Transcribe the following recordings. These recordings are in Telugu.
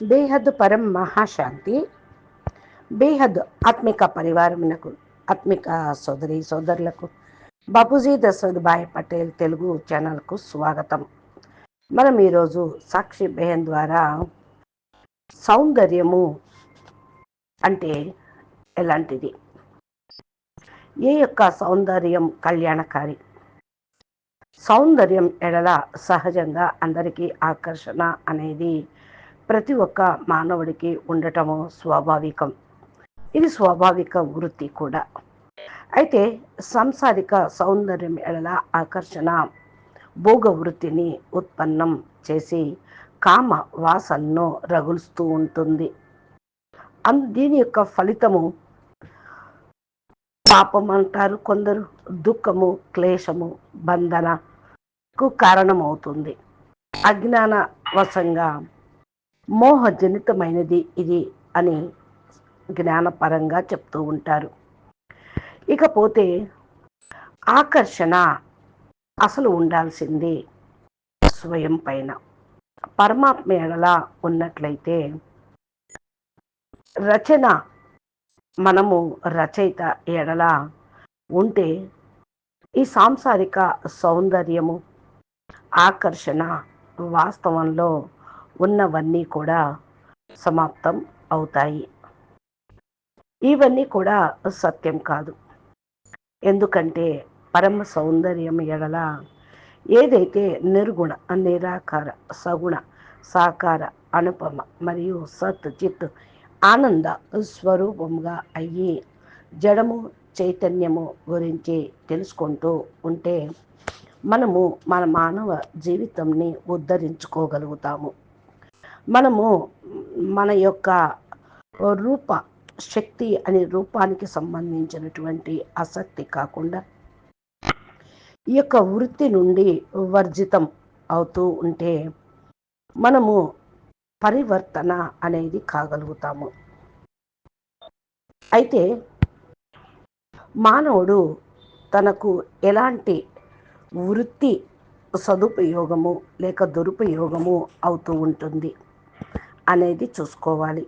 బేహద్ పరం మహాశాంతి. బేహద్ ఆత్మిక పరివారమునకు ఆత్మిక సోదరి సోదరులకు బాపూజీ దశరథ్ భాయ్ పటేల్ తెలుగు ఛానల్కు స్వాగతం. మనం ఈరోజు సాక్షి బేహన్ ద్వారా సౌందర్యము అంటే ఎలాంటిది? ఏ యొక్క సౌందర్యం కళ్యాణకారి? సౌందర్యం ఎడల సహజంగా అందరికీ ఆకర్షణ అనేది ప్రతి ఒక్క మానవుడికి ఉండటము స్వాభావికం. ఇది స్వాభావిక వృత్తి కూడా. అయితే సంసారిక సౌందర్యం ఎడల ఆకర్షణ భోగ వృత్తిని ఉత్పన్నం చేసి కామ వాసనను రగులుస్తూ ఉంటుంది. దీని యొక్క ఫలితము పాపం అంటారు కొందరు. దుఃఖము క్లేశము బంధనకు కారణమవుతుంది. అజ్ఞాన వశంగా మోహజనితమైనది ఇది అని జ్ఞానపరంగా చెప్తూ ఉంటారు. ఇకపోతే ఆకర్షణ అసలు ఉండాల్సింది స్వయం పైన. పరమాత్మ ఎడల ఉన్నట్లయితే రచన మనము రచయిత ఎడల ఉంటే ఈ సాంసారిక సౌందర్యము ఆకర్షణ వాస్తవంలో ఉన్నవన్నీ కూడా సమాప్తం అవుతాయి. ఇవన్నీ కూడా సత్యం కాదు. ఎందుకంటే పరమ సౌందర్యం ఎడల ఏదైతే నిర్గుణ నిరాకార సగుణ సాకార అనుపమ మరియు సత్ చిత్ ఆనంద స్వరూపంగా అయ్యి జడము చైతన్యము గురించి తెలుసుకుంటూ ఉంటే మనము మన మానవ జీవితంని ఉద్ధరించుకోగలుగుతాము. మనము మన యొక్క రూప శక్తి అనే రూపానికి సంబంధించినటువంటి ఆసక్తి కాకుండా ఈ యొక్క వృత్తి నుండి వర్జితం అవుతూ ఉంటే మనము పరివర్తన అనేది కాగలుగుతాము. అయితే మానవుడు తనకు ఎలాంటి వృత్తి సదుపయోగము లేక దురుపయోగము అవుతూ ఉంటుంది? అనేది చూసుకోవాలి.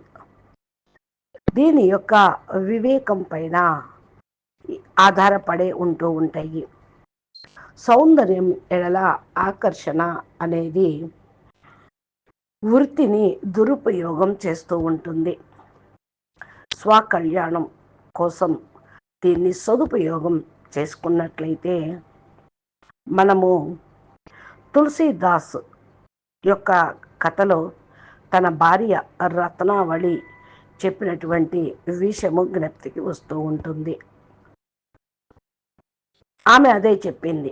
దీని యొక్క వివేకం పైన ఆధారపడే ఉంటూ ఉంటాయి. సౌందర్యం ఎడల ఆకర్షణ అనేది వృత్తిని దురుపయోగం చేస్తూ ఉంటుంది. స్వకళ్యాణం కోసం దీన్ని సదుపయోగం చేసుకున్నట్లయితే మనము తులసీదాస్ యొక్క కథలో తన భార్య రత్నావళి చెప్పినటువంటి విషయము జ్ఞప్తికి వస్తూ ఉంటుంది. ఆమె అదే చెప్పింది.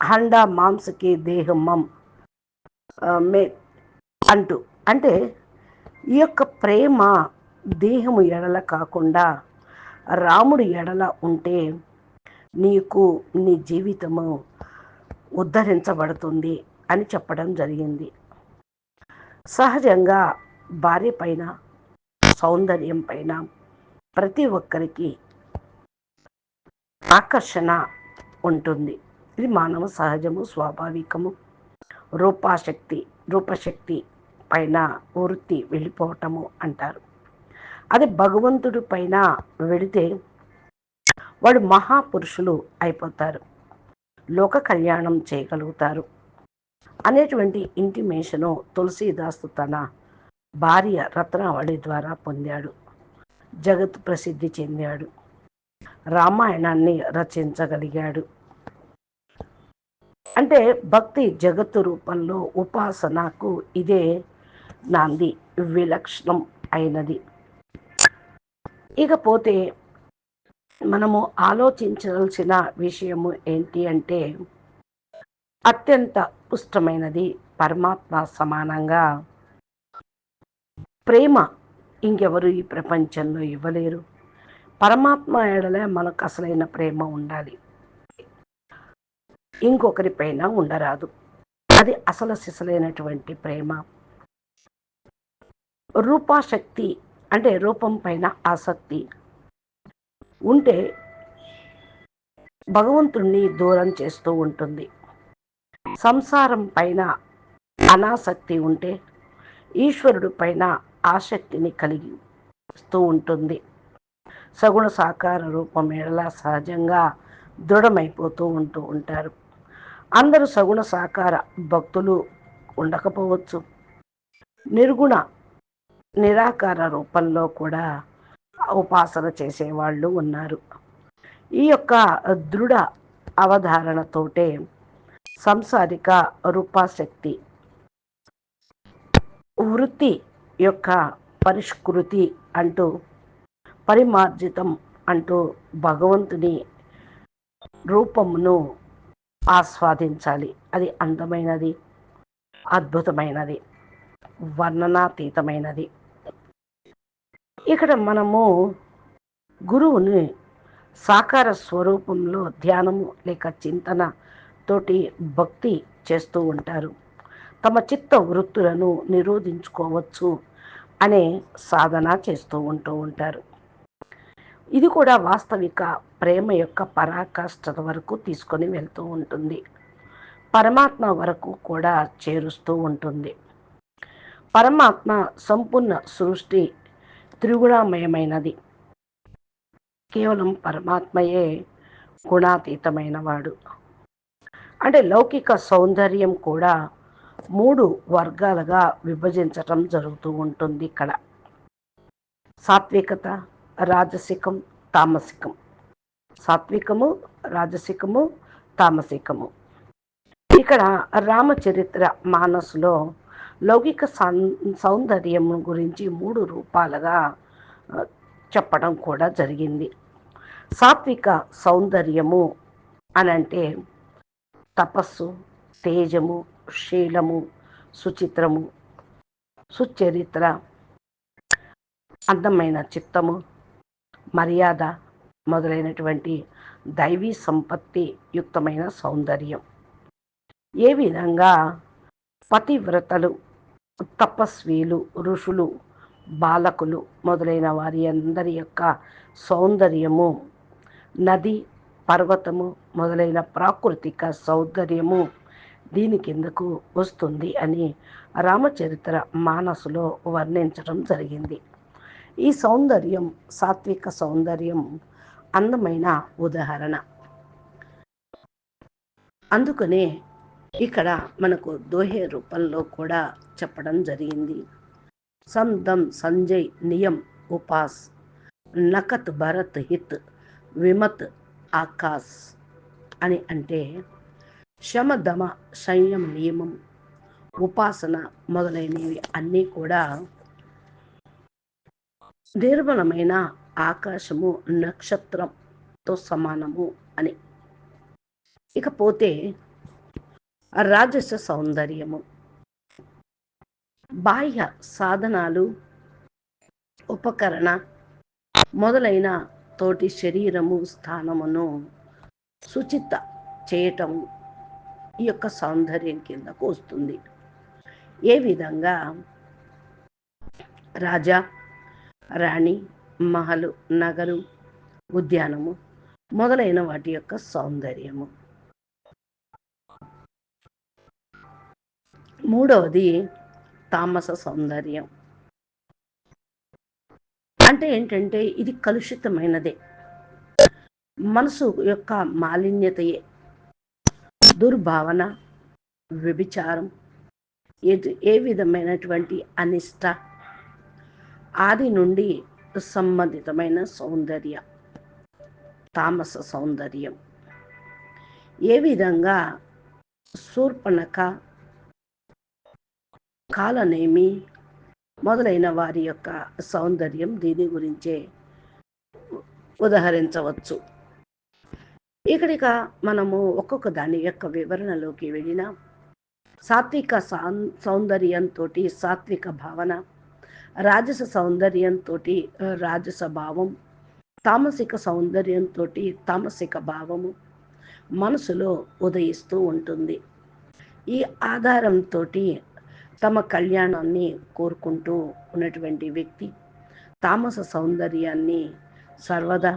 హండ మాంసకి దేహమం మే అంటూ. అంటే ఈ యొక్క ప్రేమ దేహము ఎడల కాకుండా రాముడు ఎడల ఉంటే నీకు నీ జీవితము ఉద్ధరించబడుతుంది అని చెప్పడం జరిగింది. సహజంగా భార్య పైన సౌందర్యం పైన ప్రతి ఒక్కరికి ఆకర్షణ ఉంటుంది. ఇది మానవ సహజము స్వాభావికము. రూపాశక్తి రూపశక్తి పైన వృత్తి వెళ్ళిపోవటము అంటారు. అది భగవంతుడి పైన వెళితే వాడు మహాపురుషులు అయిపోతారు. లోక కళ్యాణం చేయగలుగుతారు. అనేటువంటి ఇంటిమేషను తులసీదాసు తన భార్య రత్నావళి ద్వారా పొందాడు. జగత్ ప్రసిద్ధి చెందాడు. రామాయణాన్ని రచించగలిగాడు. అంటే భక్తి జగత్తు రూపంలో ఉపాసనకు ఇదే నాంది విలక్షణం అయినది. ఇకపోతే మనము ఆలోచించాల్సిన విషయము ఏంటి అంటే అత్యంత పుష్టమైనది పరమాత్మ సమానంగా. ప్రేమ ఇంకెవరు ఈ ప్రపంచంలో ఇవ్వలేరు. పరమాత్మ ఏడలే మనకు అసలైన ప్రేమ ఉండాలి. ఇంకొకరి పైన ఉండరాదు. అది అసలు సిసలైనటువంటి ప్రేమ. రూపాశక్తి అంటే రూపం పైన ఆసక్తి. ఉంటే భగవంతుణ్ణి దూరం చేస్తూ ఉంటుంది. సంసారం పైన అనాసక్తి ఉంటే ఈశ్వరుడు పైన ఆసక్తిని కలిగిస్తూ ఉంటుంది. సగుణ సాకార రూపం సహజంగా దృఢమైపోతూ ఉంటూ ఉంటారు. అందరూ సగుణ సాకార భక్తులు ఉండకపోవచ్చు. నిర్గుణ నిరాకార రూపంలో కూడా ఉపాసన చేసేవాళ్ళు ఉన్నారు. ఈ యొక్క దృఢ అవధారణతోటే సంసారిక రూపాశక్తి. వృత్తి యొక్క పరిష్కృతి అంటూ పరిమార్జితం అంటూ భగవంతుని రూపమును ఆస్వాదించాలి. అది అందమైనది అద్భుతమైనది వర్ణనాతీతమైనది. ఇక్కడ మనము గురువుని సాకార స్వరూపంలో ధ్యానము లేక చింతన తోటి భక్తి చేస్తూ ఉంటారు. తమ చిత్త వృత్తులను నిరోధించుకోవచ్చు అనే సాధన చేస్తూ ఉంటూ ఉంటారు. ఇది కూడా వాస్తవిక ప్రేమ యొక్క పరాకాష్ఠత వరకు తీసుకొని వెళ్తూ ఉంటుంది. పరమాత్మ వరకు కూడా చేరుస్తూ ఉంటుంది. పరమాత్మ సంపూర్ణ సృష్టి త్రిగుణమయమైనది. కేవలం పరమాత్మయే గుణాతీతమైన వాడు అంటే లౌకిక సౌందర్యం కూడా మూడు వర్గాలుగా విభజించటం జరుగుతూ ఉంటుంది ఇక్కడ. సాత్వికత రాజసికం తామసికం. సాత్వికము రాజసికము తామసికము. ఇక్కడ రామచరిత్ర మానసులో లౌకిక సౌందర్యం గురించి మూడు రూపాలుగా చెప్పడం కూడా జరిగింది. సాత్విక సౌందర్యము అనంటే తపస్సు తేజము శీలము సుచిత్రము సుచరిత్ర అందమైన చిత్తము మర్యాద మొదలైనటువంటి దైవీ సంపత్తి యుక్తమైన సౌందర్యం. ఏ విధంగా పతివ్రతలు తపస్వీలు ఋషులు బాలకులు మొదలైన వారి అందరి యొక్క సౌందర్యము నది పర్వతము మొదలైన ప్రాకృతిక సౌందర్యము దీని కిందకు వస్తుంది అని రామచరిత్ర మానసులో వర్ణించడం జరిగింది. ఈ సౌందర్యం సాత్విక సౌందర్యం అందమైన ఉదాహరణ. అందుకనే ఇక్కడ మనకు దోహే రూపంలో కూడా చెప్పడం జరిగింది. సందం సంజయ్ నియం ఉపాస్ నకత్ భరత్ హిత్ విమత్ ఆకాశ్ అని అంటే శమధమ సంయమ నియమం ఉపాసన మొదలైనవి అన్నీ కూడా నిర్మలమైన ఆకాశము నక్షత్రంతో సమానము అని. ఇకపోతే రాజస సౌందర్యము. బాహ్య సాధనాలు ఉపకరణ మొదలైన తోటి శరీరము స్థానమును సుచిత చేయటం ఈ యొక్క సౌందర్యం కిందకు వస్తుంది. ఏ విధంగా రాజా రాణి మహలు నగరు ఉద్యానము మొదలైన వాటి యొక్క సౌందర్యము. మూడవది తామస సౌందర్యం. అంటే ఏంటంటే ఇది కలుషితమైనదే. మనసు యొక్క మాలిన్యతయే. దుర్భావన వ్యభిచారం ఏ ఏ విధమైనటువంటి అనిష్ట ఆది నుండి సంబంధితమైన సౌందర్య తామస సౌందర్యం. ఏ విధంగా శూర్పణక కాలనేమి మొదలైన వారి యొక్క సౌందర్యం దీని గురించే ఉదహరించవచ్చు. ఇక్కడిక మనము ఒక్కొక్క దాని యొక్క వివరణలోకి వెళ్ళిన సాత్విక సౌందర్యంతో సాత్విక భావన రాజస సౌందర్యంతో రాజస భావం తామసిక సౌందర్యంతో తామసిక భావము మనసులో ఉదయిస్తూ ఉంటుంది. ఈ ఆధారంతో తమ కళ్యాణాన్ని కోరుకుంటూ ఉన్నటువంటి వ్యక్తి తామస సౌందర్యాన్ని సర్వదా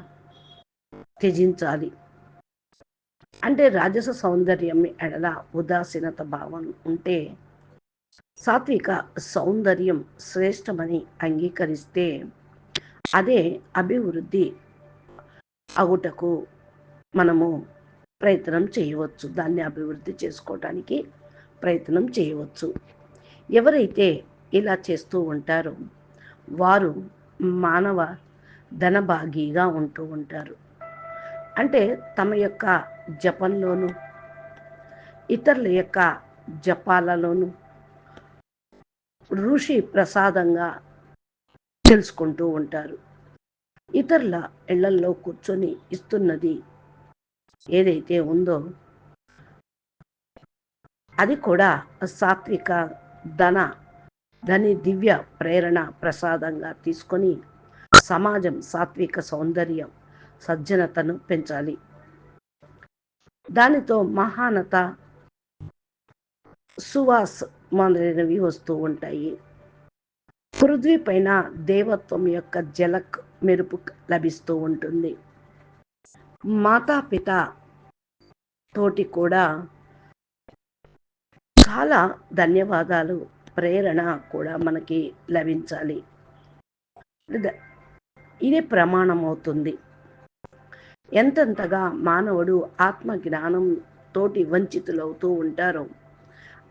త్యజించాలి. అంటే రాజస సౌందర్యం ఎడల ఉదాసీనత భావం ఉంటే సాత్విక సౌందర్యం శ్రేష్టమని అంగీకరిస్తే అదే అభివృద్ధి అవుటకు మనము ప్రయత్నం చేయవచ్చు దాన్ని అభివృద్ధి చేసుకోవటానికి ప్రయత్నం చేయవచ్చు. ఎవరైతే ఇలా చేస్తూ ఉంటారో వారు మానవ ధనభాగీగా ఉంటూ ఉంటారు. అంటే తమ యొక్క జపంలోను ఇతరుల యొక్క జపాలలోను ఋషి ప్రసాదంగా తెలుసుకుంటూ ఉంటారు. ఇతరుల ఇళ్ళల్లో కూర్చొని ఇస్తున్నది ఏదైతే ఉందో అది కూడా సాత్విక ధన ధని దివ్య ప్రేరణ ప్రసాదంగా తీసుకొని సమాజం సాత్విక సౌందర్యం సజ్జనతను పెంచాలి. దానితో మహానత సువాస్ మొదలైనవి వస్తూ ఉంటాయి. పృథ్వీ పైన దేవత్వం యొక్క జలక్ మెరుపు లభిస్తూ ఉంటుంది. మాతాపిత తోటి కూడా చాలా ధన్యవాదాలు ప్రేరణ కూడా మనకి లభించాలి. ఇది ప్రమాణం అవుతుంది. ఎంతెంతగా మానవుడు ఆత్మ జ్ఞానం తోటి వంచితులవుతూ ఉంటారో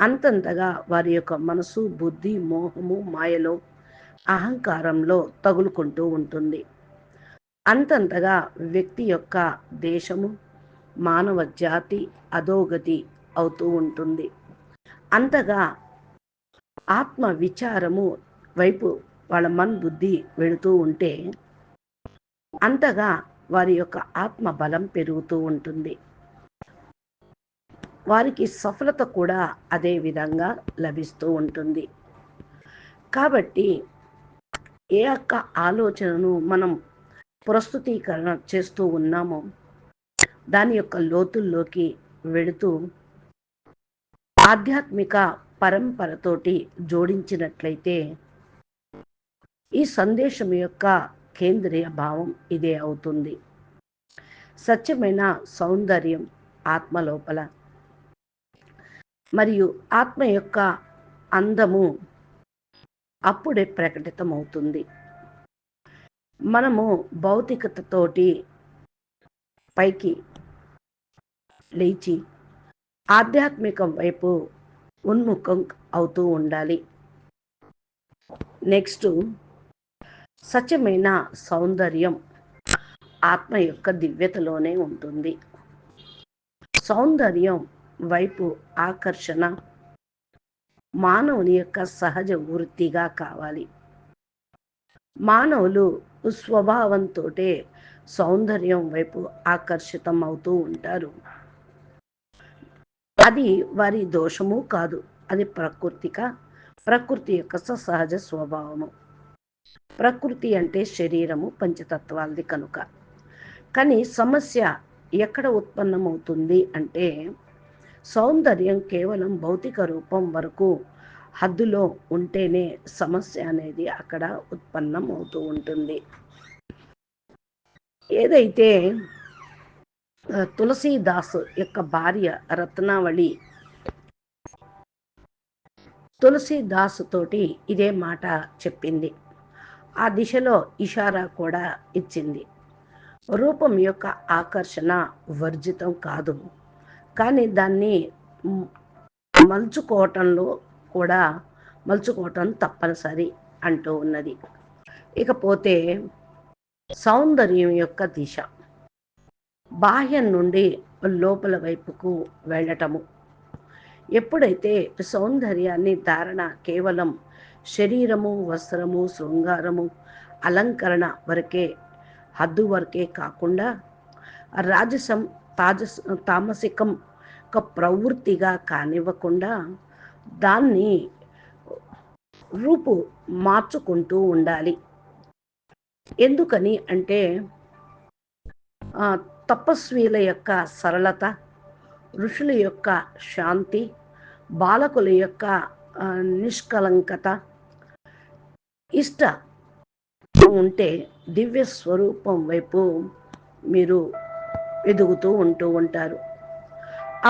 అంతంతగా వారి యొక్క మనసు బుద్ధి మోహము మాయలో అహంకారంలో తగులుకుంటూ ఉంటుంది. అంతంతగా వ్యక్తి యొక్క దేశము మానవ జాతి అధోగతి అవుతూ ఉంటుంది. అంతగా ఆత్మ విచారము వైపు వాళ్ళ మన్ బుద్ధి వెళుతూ ఉంటే అంతగా వారి యొక్క ఆత్మ బలం పెరుగుతూ ఉంటుంది. వారికి సఫలత కూడా అదే విధంగా లభిస్తూ ఉంటుంది. కాబట్టి ఏ యొక్క ఆలోచనను మనం ప్రస్తుతీకరణ చేస్తూ ఉన్నామో దాని యొక్క లోతుల్లోకి వెళుతూ ఆధ్యాత్మిక పరంపరతోటి జోడించినట్లయితే ఈ సందేశం యొక్క కేంద్రీయ భావం ఇదే అవుతుంది. సత్యమైన సౌందర్యం ఆత్మ లోపల. మరియు ఆత్మ యొక్క అందము అప్పుడే ప్రకటితమవుతుంది. మనము భౌతికతతోటి పైకి లేచి ఆధ్యాత్మికం వైపు ఉన్ముఖం అవుతూ ఉండాలి. నెక్స్ట్ సత్యమైన సౌందర్యం ఆత్మ యొక్క దివ్యతలోనే ఉంటుంది. సౌందర్యం వైపు ఆకర్షణ మానవుని యొక్క సహజ వృత్తిగా కావాలి. మానవులు స్వభావంతో సౌందర్యం వైపు ఆకర్షితం అవుతూ ఉంటారు. అది వారి దోషము కాదు అది ప్రకృతిక ప్రకృతి యొక్క సహజ స్వభావము. ప్రకృతి అంటే శరీరము పంచతత్వాలది కనుక. కానీ సమస్య ఎక్కడ ఉత్పన్నమవుతుంది అంటే సౌందర్యం కేవలం భౌతిక రూపం వరకు హద్దులో ఉంటేనే సమస్య అనేది అక్కడ ఉత్పన్నం అవుతూ ఉంటుంది. ఏదైతే తులసీదాస్ యొక్క భార్య రత్నావళి తులసీదాస్ తోటి ఇదే మాట చెప్పింది. ఆ దిశలో ఇషారా కూడా ఇచ్చింది. రూపం యొక్క ఆకర్షణ వర్జితం కాదు. కానీ దాన్ని మలుచుకోవటంలో కూడా మలుచుకోవటం తప్పనిసరి అంటూ ఉన్నది. ఇకపోతే సౌందర్యం యొక్క దిశ. బాహ్యం నుండి లోపల వైపుకు వెళ్ళటము. ఎప్పుడైతే సౌందర్యాన్ని ధారణ కేవలం శరీరము వస్త్రము శృంగారము అలంకరణ వరకే హద్దు వరకే కాకుండా రాజసం తాజస్ తామసికం ఒక ప్రవృత్తిగా కానివ్వకుండా దాన్ని రూపు మార్చుకుంటూ ఉండాలి. ఎందుకని అంటే తపస్వీల యొక్క సరళత ఋషుల యొక్క శాంతి బాలకుల యొక్క నిష్కలంకత ఇష్ట ఉంటే దివ్య స్వరూపం వైపు మీరు ఎదుగుతూ ఉంటూ ఉంటారు.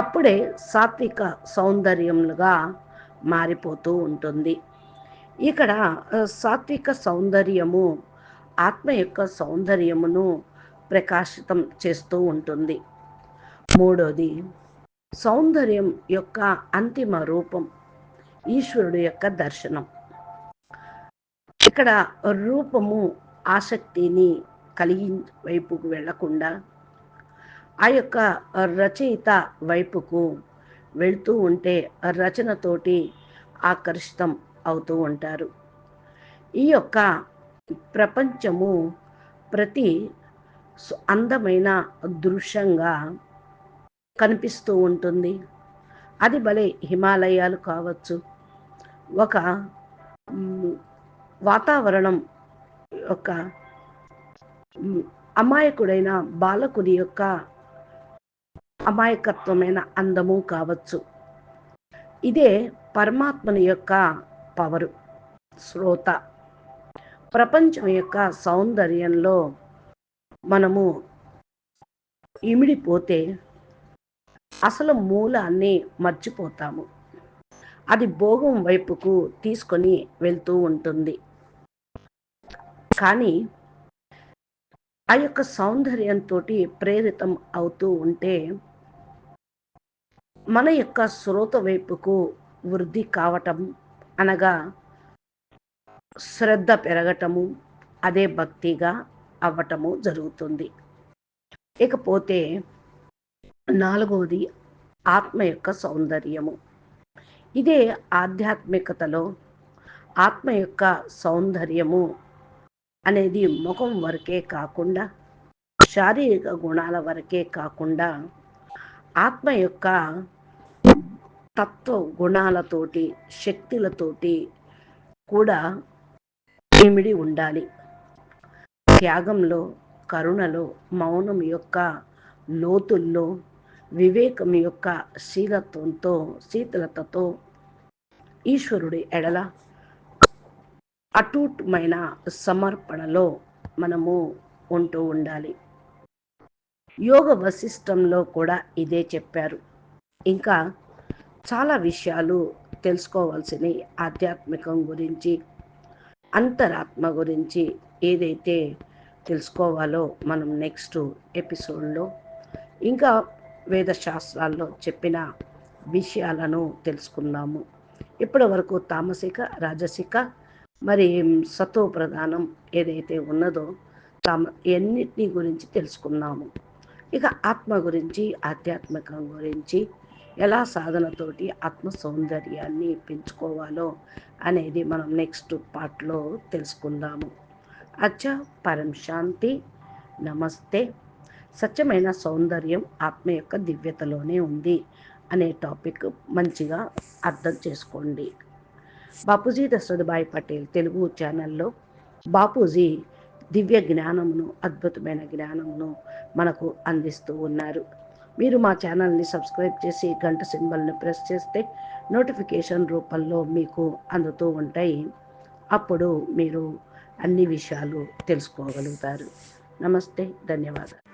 అప్పుడే సాత్విక సౌందర్యములుగా మారిపోతూ ఉంటుంది. ఇక్కడ సాత్విక సౌందర్యము ఆత్మ యొక్క సౌందర్యమును ప్రకాశితం చేస్తూ ఉంటుంది. మూడోది సౌందర్యం యొక్క అంతిమ రూపం ఈశ్వరుడు యొక్క దర్శనం. ఇక్కడ రూపము ఆసక్తిని కలిగి వైపుకు వెళ్ళకుండా ఆ యొక్క రచయిత వైపుకు వెళ్తూ ఉంటే రచనతోటి ఆకర్షితం అవుతూ ఉంటారు. ఈ యొక్క ప్రపంచము ప్రతి అందమైన దృశ్యంగా కనిపిస్తూ ఉంటుంది. అది భలే హిమాలయాలు కావచ్చు. ఒక వాతావరణం యొక్క అమాయకుడైన బాలకుని యొక్క అమాయకత్వమైన అందము కావచ్చు. ఇదే పరమాత్మని యొక్క పవరు శ్రోత. ప్రపంచం యొక్క సౌందర్యంలో మనము ఇమిడిపోతే అసలు మూలాన్ని మర్చిపోతాము. అది భోగం వైపుకు తీసుకొని వెళ్తూ ఉంటుంది. కానీ ఆ యొక్క సౌందర్యంతో ప్రేరితం అవుతూ ఉంటే మన యొక్క శ్రోత వైపుకు వృద్ధి కావటం అనగా శ్రద్ధ పెరగటము అదే భక్తిగా అవ్వటము జరుగుతుంది. ఇకపోతే నాలుగవది ఆత్మ యొక్క సౌందర్యము. ఇదే ఆధ్యాత్మికతలో ఆత్మ యొక్క సౌందర్యము అనేది ముఖం వరకే కాకుండా శారీరక గుణాల వరకే కాకుండా ఆత్మ యొక్క తత్వ గుణాలతోటి శక్తులతోటి కూడా ఇమిడి ఉండాలి. త్యాగంలో కరుణలో మౌనం యొక్క లోతుల్లో వివేకం యొక్క శీలత్వంతో శీతలతతో ఈశ్వరుడి ఎడల అటూటమైన సమర్పణలో మనము ఉంటూ ఉండాలి. యోగ వశిష్టంలో కూడా ఇదే చెప్పారు. ఇంకా చాలా విషయాలు తెలుసుకోవాల్సినవి ఆధ్యాత్మికం గురించి అంతరాత్మ గురించి ఏదైతే తెలుసుకోవాలో మనం నెక్స్ట్ ఎపిసోడ్లో ఇంకా వేదశాస్త్రాల్లో చెప్పిన విషయాలను తెలుసుకుందాము. ఇప్పటి వరకు తామసిక రాజసిక మరి సత్వ ప్రధానం ఏదైతే ఉన్నదో తమ ఎన్నిటిని గురించి తెలుసుకున్నాము. ఇక ఆత్మ గురించి ఆధ్యాత్మికం గురించి ఎలా సాధనతోటి ఆత్మ సౌందర్యాన్ని పెంచుకోవాలో అనేది మనం నెక్స్ట్ పార్ట్లో తెలుసుకుందాము. అచ్చా పరం శాంతి నమస్తే. సత్యమైన సౌందర్యం ఆత్మ యొక్క దివ్యతలోనే ఉంది అనే టాపిక్ మంచిగా అర్థం చేసుకోండి. బాపూజీ దశరథభాయ్ పటేల్ తెలుగు ఛానల్లో బాపూజీ దివ్య జ్ఞానమును అద్భుతమైన జ్ఞానమును మనకు అందిస్తూ ఉన్నారు. మీరు మా ఛానల్ని సబ్స్క్రైబ్ చేసి గంట సింబల్ని ప్రెస్ చేస్తే నోటిఫికేషన్ రూపంలో మీకు అందుతూ ఉంటాయి. అప్పుడు మీరు అన్ని విషయాలు తెలుసుకోగలుగుతారు. నమస్తే ధన్యవాదాలు.